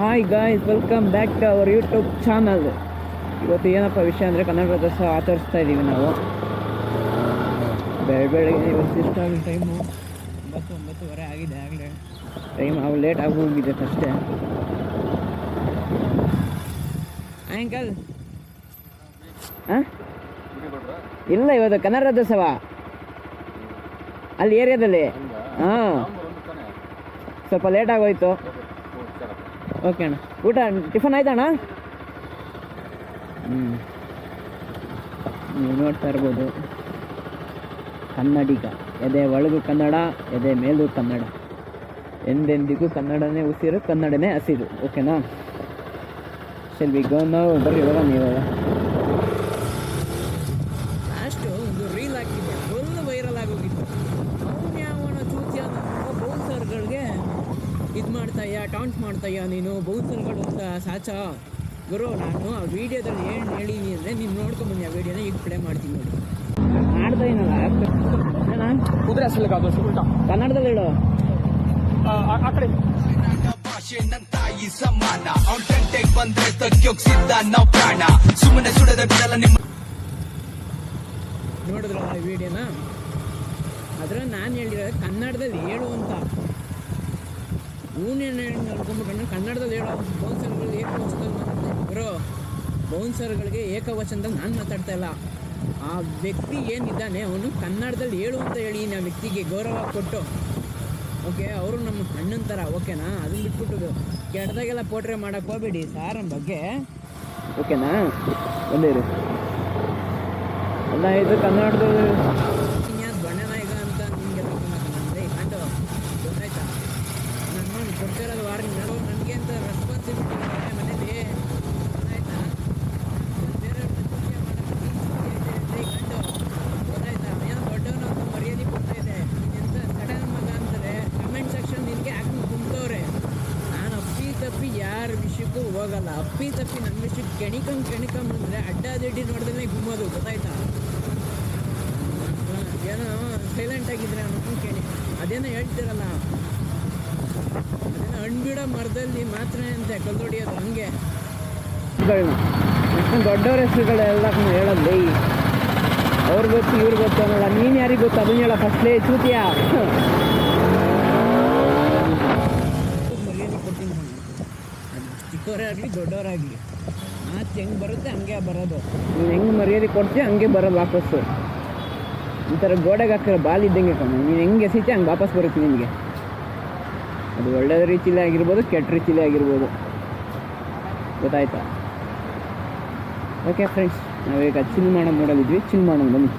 Hi guys welcome back to our YouTube channel ಇವತ್ತು ಏನಪ್ಪ ವಿಷಯ ಅಂದರೆ ಕನ್ನಡ ರಾಜ್ಯೋತ್ಸವ ಆಚರಿಸ್ತಾ ಇದ್ದೀವಿ ನಾವು. ಬೆಳ ಬೆಳಗ್ಗೆ ಇವತ್ತು ಎಷ್ಟಾಗಿ ಟೈಮು ಒಂಬತ್ತು ಒಂಬತ್ತುವರೆ ಆಗಿದೆ ಆಗಲೇ. ಟೈಮ್ ಅವು ಲೇಟ್ ಆಗಿ ಹೋಗಿದೆ ಅಷ್ಟೇ. ಆ್ಯಂಕಲ್ ಹಾಂ ಇಲ್ಲ ಇವತ್ತು ಕನ್ನಡ ರಾಜ್ಯೋತ್ಸವ ಅಲ್ಲಿ ಏರಿಯಾದಲ್ಲಿ? ಹಾಂ. ಸ್ವಲ್ಪ ಲೇಟ್ ಆಗೋಯ್ತು. ಓಕೆ ಅಣ್ಣ. ಊಟ, ಟಿಫನ್ ಆಯ್ತಾ ಅಣ್ಣ? ಹ್ಞೂ ನೀವು ನೋಡ್ತಾ ಇರ್ಬೋದು. ಕನ್ನಡಿಗ. ಎದೆ ಒಳಗು ಕನ್ನಡ, ಎದೆ ಮೇಲು ಕನ್ನಡ. ಎಂದೆಂದಿಗೂ ಕನ್ನಡನೇ ಉಸಿರು, ಕನ್ನಡನೇ ಹಸಿರು. ಓಕೆನಾ? ಶೆಲ್ ವಿ ಗೋ ನಾವು ಬರ್ರಿ ಇವಾಗ ನೀವು ಲಾಸ್ಟು ಒಂದು ರೀಲ್ ಹಾಕಿದ್ದೆ ಫುಲ್ ವೈರಲ್ ಆಗೋಗಿತ್ತು ಅವನು ಯಾವನ ಚೂತ್ಯ ಬೌನ್ಸರ್ಗಳಿಗೆ ಇದು ಮಾಡ್ತಾಯ್ಯ ಟಾಂಟ್ ಮಾಡ್ತಾಯ್ಯ ನೀನು? ಬೌನ್ಸರ್ಗಳು ಅಂತ ಸಾಚ. ಗುರು ನಾನು ಆ ವಿಡಿಯೋದಲ್ಲಿ ಏನು ಹೇಳಿನಿ ಅಂದರೆ ನೀನು ನೋಡ್ಕೊಂಬನ್ನಿ ಆ ವಿಡಿಯೋನ ಈಗ ಪ್ಲೇ ಮಾಡ್ತೀನಿ ನೋಡಿ. ಮಾಡ್ತಾ ಏನಲ್ಲ ಏನ ಕುದುರೆ ಹಸಲಿಗೆ ಅದು ಉಲ್ಟಾ. ಕನ್ನಡದಲ್ಲಿ ಹೇಳು. ಆ, ಕಡೆ ಭಾಷೆ ನನ್ ತಾಯಿ ಸಮಾನ ಅವ್ನ್ ಗಂಟೆಗ್ ಬಂದ್ರೆ ತಗ್ಯೋಗ್ಸಿದ್ದ ನಾವ್ ಪ್ರಾಣ ಸುಮ್ಮನೆ ಸುಡದ ಬಿಡಲ್ಲ ನಿಮ್ಮ ನೋಡಿದ್ರಲ್ಲ ವಿಡಿಯೋನ? ಅದ್ರ ನಾನು ಹೇಳಿರೋದು ಕನ್ನಡದಲ್ಲಿ ಹೇಳು ಅಂತ. ಇವನೇನು ಹೇಳಿ ಅನ್ಕೊಂಡ್ಬಿಟ್ಟು ಕನ್ನಡದಲ್ಲಿ ಹೇಳೋ ಬೌನ್ಸರ್ಗಳು ಮಾತಾಡ್ತಾರೆ ಬ್ರೋ, ಬೌನ್ಸರ್ಗಳಿಗೆ ಏಕವಚನದಲ್ಲಿ ನಾನು ಮಾತಾಡ್ತಾ ಇಲ್ಲ. ಆ ವ್ಯಕ್ತಿ ಏನಿದ್ದಾನೆ, ಅವನು ಕನ್ನಡದಲ್ಲಿ ಹೇಳು ಅಂತ ಹೇಳಿ ಆ ವ್ಯಕ್ತಿಗೆ ಗೌರವ ಕೊಟ್ಟು, ಓಕೆ, ಅವರು ನಮ್ಮ ಅಣ್ಣನ ಥರ ಓಕೆನಾ? ಅದನ್ನ ಬಿಟ್ಬಿಟ್ಟು ಕೆಟ್ಟದಾಗೆಲ್ಲ ಪೋಟ್ರೆ ಮಾಡೋಕೆ ಹೋಗ್ಬೇಡಿ. ಸಾರನ ಬಗ್ಗೆ ಓಕೆನಾ? ಒಂದೇ ಎಲ್ಲ ಇದು ಕನ್ನಡದಲ್ಲಿ ಬಣ್ಣ ನಾಯಕ ಅಂತ ನಿಮಗೆ ಅಂದರೆ ಕಂಡು ಗೊತ್ತಾಯ್ತಾ ನನ್ನ ಕೊಡ್ತಿರೋದು ವಾರ್ನಿಂಗ್ ನೋಡು ನನಗೆ ಅಂತ ರೆಸ್ಪಾನ್ಸಿಬಿಲಿಟಿ ಇದೆ ಮನೇಲಿ ಗೊತ್ತಾಯ್ತಾ ಬೇರೆಯವ್ರನ್ನ ಚೂಟಿಯ ಮಾಡೋಕ್ಕೆ ಕಂಡು ಗೊತ್ತಾಯ್ತಾ ಏನೋ ದೊಡ್ಡವನು ಅಂತ ಮರ್ಯಾದೆ ಕೊಡ್ತಾ ಇದೆ ಎಂತ ಸಡನ್ ಮಗ ಅಂತಾರೆ ಕಮೆಂಟ್ ಸೆಕ್ಷನ್ ನಿನಗೆ ಹಾಕಿ ತುಂಬ್ತವ್ರೆ ನಾನು ಅಪ್ಪಿ ತಪ್ಪಿ ಯಾರ ವಿಷಯಕ್ಕೂ ಹೋಗಲ್ಲ. ಅಪ್ಪಿ ತಪ್ಪಿ ನಮ್ಮ ವಿಷಯಕ್ಕೆ ಕೆಣಿಕಂ ಕೆಣಿಕಂ ಅಂದರೆ ಅಡ್ಡಾದಿಡ್ಡಿ ನೋಡಿದ್ರೆ ಗುಮ್ಮೋದು, ಗೊತ್ತಾಯ್ತಾ? ಏನೋ ಸೈಲೆಂಟ್ ಆಗಿದ್ರೆ ಅನ್ನೋದು ಕೇಳಿ. ಅದೇನೋ ಹೇಳ್ತಿರಲ್ಲ. ಅದೇನೋ ಬಿಡೋ ಮರದಲ್ಲಿ ಮಾತ್ರ ಅಂತೆ ಕಲ್ಲೊಡಿಯೋದು ಹಂಗೆ. ದೊಡ್ಡವ್ರ ಹೆಸರುಗಳೆಲ್ಲ ಹೇಳಲ್ಲ ಅವ್ರು ಗೊತ್ತು ಇವ್ರಿಗೆ ಗೊತ್ತು ಅನ್ನೋಲ್ಲ. ನೀನು ಯಾರಿಗೆ ಗೊತ್ತು? ಅದನ್ನ ಹೇಳ ಫಸ್ಟ್ಲೇ ಚೂತಿಯಾ ಮರ್ಯಾದೆ ಕೊಡ್ತೀನಿ ನಾನು. ಅದು ಚಿಕ್ಕವರೇ ಆಗಲಿ ದೊಡ್ಡವರಾಗಲಿ. ಮಾತು ಹೆಂಗೆ ಬರುತ್ತೆ ಹಂಗೆ ಬರೋದು. ನೀನು ಹೆಂಗೆ ಮರ್ಯಾದೆ ಕೊಡ್ತೀಯ ಹಂಗೆ ಬರೋದು ವಾಪಸ್ಸು. ಈ ಥರ ಗೋಡೆಗೆ ಹಾಕಿರೋ ಬಾಲ್ ಇದ್ದಂಗೆ ಕಮ್ಮಿ ನೀನು ಹೆಂಗೆ ಎಸಿತೆ ಹಂಗೆ ವಾಪಸ್ ಬರುತ್ತೆ ನಿನಗೆ. ಅದು ಒಳ್ಳೆಯ ರೀತಿಲೇ ಆಗಿರ್ಬೋದು ಕೆಟ್ಟ ರೀತಿಲೇ ಆಗಿರ್ಬೋದು. ಗೊತ್ತಾಯ್ತಾ? ಓಕೆ ಫ್ರೆಂಡ್ಸ್ ನಾವೀಗ ಚಿಲ್ ಮಾಡೋ ಮೂಡಲ್ಲಿದ್ವಿ ಚಿಲ್ ಮಾಡೋಣ ಬನ್ನಿ.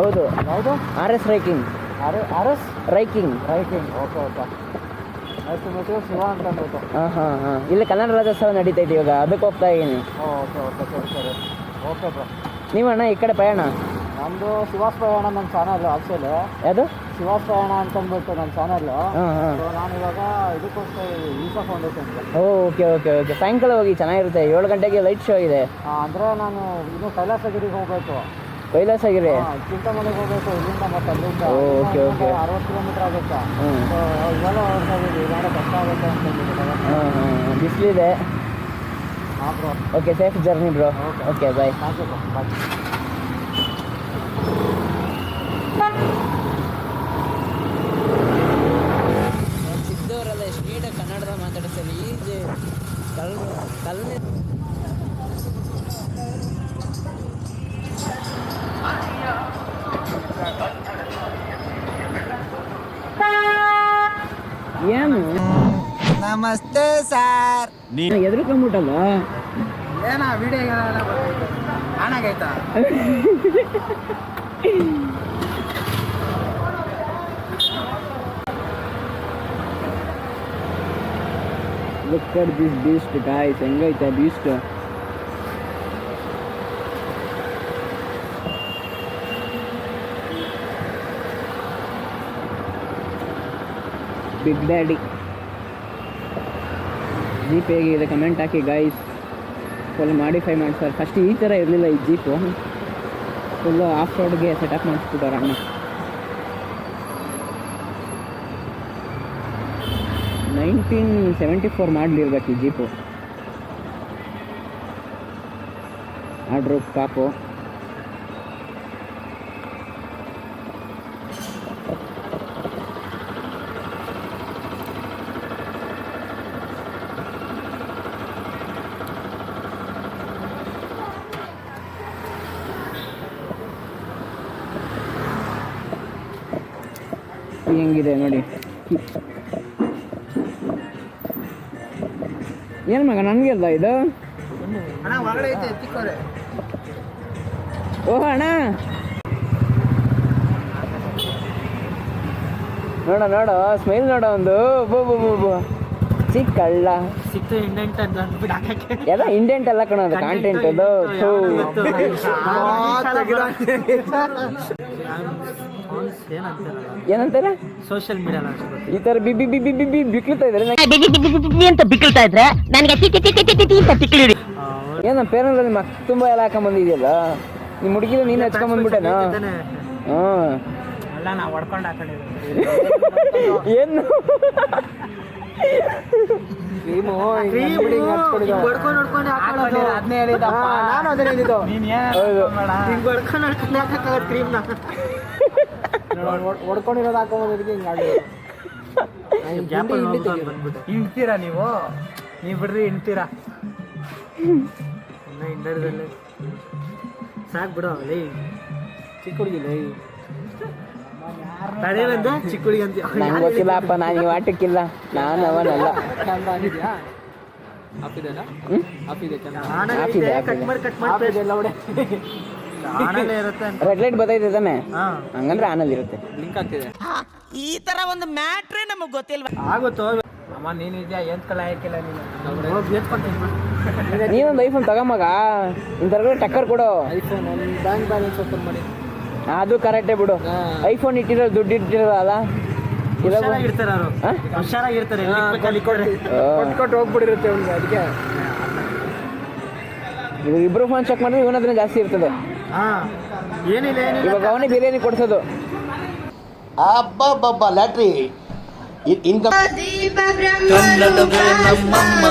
ಹೌದು. ಹೌದು. R S ರೈಕಿಂಗ್ R R S ರೈಕಿಂಗ್ ರೈಕಿಂಗ್ okay okay ಹಾಂ ಹಾಂ ಹಾಂ. ಇಲ್ಲಿ ಕನ್ನಡ ರಾಜ್ಯೋತ್ಸವ ನಡೀತೈತೆ ಇವಾಗ ಅದಕ್ಕೆ ಹೋಗ್ತಾ ಇದ್ದೀನಿ ಓಕೆ ಓಕೆ ಸರಿ ಸರಿ. Okay bro. ನೀವಣ್ಣ ಈ ಕಡೆ ಪಯಣ? ನಮ್ಮದು ಶಿವಾಸ್ ಪ್ರಯಾಣ ನನ್ನ ಚಾನಲ್ ಆಕ್ಚುಲಿ ಯಾವುದು? ಶಿವಾಸ್ ಪ್ರಯಾಣ ಅಂತ ಅಂದ್ಬಿಟ್ಟು ನನ್ನ ಚಾನಲ್ ನಾನು ಇವಾಗ ಇದಕ್ಕೋಸ್ಕರ Isha foundation okay okay okay. ಸಾಯಂಕಾಲ ಹೋಗಿ ಚೆನ್ನಾಗಿರುತ್ತೆ ಏಳು ಗಂಟೆಗೆ ಲೈಟ್ ಶೋ ಇದೆ. ಅಂದರೆ ನಾನು ಇನ್ನು ಕೈಲಾಸಗಿರಿಗೆ ಹೋಗಬೇಕು. ಕೈಲಾಸಗಿರಿ. ಚಿಂತಾಮಣಿಗೆ ಹೋಗಬೇಕು ಇಲ್ಲಿಂದ ಮತ್ತೆ ಅಲ್ಲಿಂದ. ಓಕೆ ಓಕೆ ಅರವತ್ತು ಕಿಲೋಮೀಟರ್ ಆಗುತ್ತೆ. ಇವೆಲ್ಲ ಹೊರಡ್ತಾ ಇದ್ದೀವಿ ಇಲ್ಲಾಂದ್ರೆ ಕಷ್ಟ ಆಗುತ್ತೆ ಅಂತ ಅಂದ್ಬಿಟ್ಟು ಹಾಂ ಹಾಂ ಬಿಸಿಲಿದೆ. ಹಾಂ bro okay safe journey bro. Okay bye thank you bro bye ಏನು? ನಮಸ್ತೆ ಸರ್. ಎದ್ರಕೊಂಬಿಟ್ಟಲ್ಲ ಏನ video ಆನಾಗೈತಾ look at this beast guys ಹೆಂಗೈತೆ ಬೀಸ್ಟ್ ಬಿಗ್ ಡ್ಯಾಡಿ ಜೀಪ್ ಇದೆ ಕಮೆಂಟ್ ಹಾಕಿ ಗೈಸ್ ಫುಲ್ ಮಾಡಿಫೈ ಮಾಡ್ತಾರೆ ಫಸ್ಟ್ ಈ ಥರ ಇರಲಿಲ್ಲ ಈ ಜೀಪು ಫುಲ್ಲು ಆಫ್ ರೋಡ್ಗೆ ಸೆಟಪ್ ಮಾಡಿಸ್ಬಿಟ್ಟವ್ರ ಅಣ್ಣ ನೈನ್ಟೀನ್ ಸೆವೆಂಟಿ ಫೋರ್ ಮಾಡಲಿರ್ಬೇಕು ಈ ಜೀಪು ಆರ್ಡ್ರು ಕಾಪು ಹೆಂಗಿದೆ ನೋಡಿ. ಏನ್ ಮಗ ನನಗೆ ಅಲ್ಲ ಇದು? ಅಣ್ಣ ಒಳಗಡೆ ಎತ್ತಿಕೋರೆ ಓ ಅಣ್ಣ. ನೋಡ ನೋಡ ಸ್ಮೈಲ್ ನೋಡ ಒಂದು. ಬೋ ಬೋ ಬೋ ಬೋ. ಚಿಕ್ಕಳ್ಳ. ಸಿಕ್ತು ಇಂಡೆಂಟ್ ಅಂತ ಅಂದ್ಬಿಟ್ಟು ಎಲ್ಲ ಇಂಡೆಂಟ್ ಎಲ್ಲ ಕಣೋದು ಕಾಂಟೆಂಟ್ ಅದು. ಏನಂತಾರೆ ಸೋಷಿಯಲ್ ಮೀಡಿಯಾ ಈ ಥರ ಬಿ ಬಿ ಬಿ ಬಿ ಬಿ ಬಿ ಬಿಕ್ಲಿತಾ ಇದ್ರೆ ಅಂತ ಬಿಕ್ಕಳ್ತಾ ಇದ್ರೆ ನನಗೆ ಅಂತ ತಿಕ್ಲಿಡಿ ಏನೋ ಪೇರಲ್ಲಿ ನಿಮ್ಮ ತುಂಬ ಎಲ್ಲ ಹಾಕೊಂಬಂದಿದ್ಯಲ್ಲ ನಿಮ್ಮ ಹುಡುಗಿನ ನೀನು ಹೊಡ್ಕೊಂಡು ಹಾಕೊಂಡಿದ್ದೀವಿ ಏನು ಹೇಳಿದಪ್ಪ ನಾನು ಅದನ್ನ ಹೇಳಿದ್ದು ನೀನು ಹೌದು. ಕ್ರೀಮ್ನ ಹೊಡ್ಕೊಂಡಿರೋದು ಹಾಕೊಂಬೋದಕ್ಕೆ ಹಿಂಡ್ತೀರಾ ನೀವು? ನೀವು ಬಿಡ್ರಿ ಹಿಂಡ್ತೀರಾ? ಇನ್ನ ಹಿಂಡರದಲ್ಲಿ ಸಾಕು ಬಿಡು ಲೇ ಚಿಕ್ಕ ಹುಡುಗಿ ಲೇ. ತಡೆಯಲ್ಲಂದ ಚಿಕ್ಕ ಹುಡುಗಿ ಅಂತ. ನಂಗೆ ಗೊತ್ತಿಲ್ಲಪ್ಪ ನಾನು ಈ ಆಟಕ್ಕಿಲ್ಲ. ನಾನು ಅವನಲ್ಲ. ಕಟ್. ಮಾಡಿ ಕಟ್ ಮಾಡಿ ಎಲ್ಲ ಹೊಡೆ ಇರುತ್ತೆ ರೆಡ್ ಲೈಟ್ ಬರ್ತೈತೆ ತಾನೆ? ಹಾ. ಹಂಗಂದ್ರೆ ಆನಲ್ಲಿ ಇರುತ್ತೆ. ಲಿಂಕ್ ಆಗ್ತಿದೆ ಈ ತರ ಒಂದು ಮ್ಯಾಟ್ರೇ ನಮಗ್ ಗೊತ್ತಿಲ್ವಾ? ಆಗುತ್ತೋ? ಅಮ್ಮ ನೀನ್ ಇದೆಯಾ? ಏನ್ ಕಲ ಹಾಕಿಲ್ಲ ನೀನು? ಹೋಗಿ ಎತ್ಕೊಂತೀನಿ ನೀನೊಂದು ಐಫೋನ್ ತಗೊಂಬಾಗ? ಇಂಥವ್ರಿಗೆ ಟಕ್ಕರ್ ಕೊಡು. ಐಫೋನ್ ಒಂದು ಬ್ಯಾಂಕ್ ಬ್ಯಾಲೆನ್ಸ್ ಓಪನ್ ಮಾಡಿ. ಅದು ಕರೆಕ್ಟೇ ಬಿಡು. ಐಫೋನ್ ಇಟ್ಟಿರೋ ದುಡ್ಡು ಇಟ್ಟಿರಲ್ಲ ಇಲ್ಲ ಹುಷಾರಾಗಿರ್ತಾರೆ ಅವರು ಹಾ? ಹುಷಾರಾಗಿರ್ತಾರೆ ಇಟ್ಕೊಂಡು ಕೊಟ್ಟು ಹೋಗ್ಬಿಟ್ಟಿರುತ್ತೆ ಅವ್ನಿಗೆ ಅದಕ್ಕೆ. ಇವಾಗ ಇಬ್ರು ಫೋನ್ ಚೆಕ್ ಮಾಡಿದ್ರೆ ಇವನ ಹತ್ರ ಜಾಸ್ತಿ ಇರ್ತದೆ. ಹಾ ಏನಿಲ್ಲ ಏನಿಲ್ಲ. ಇವಾಗ ಅವನೇ ಬಿರಿಯಾನಿ ಕೊಡ್ಸೋದು. ಅಬ್ಬಬ್ಬಬ್ಬ ಲ್ಯಾಟ್ರಿ. ಇಂದ ಕನ್ನಡವೇ ನಮ್ಮಮ್ಮ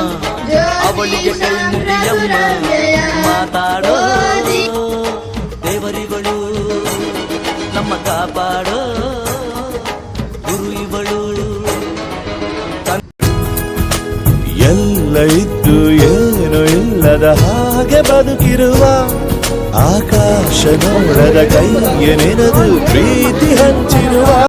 ಅವಳಿಗೆ ಕೈ ಮುಗಿಯಮ್ಮ ಮಾತಾಡೋ ದೇವರಿಗಳು ನಮ್ಮ ಕಾಪಾಡೋ ಆಕಾಶ ಕೈ ನೆನೆದು ಪ್ರೀತಿ ಹಂಚಿರುವ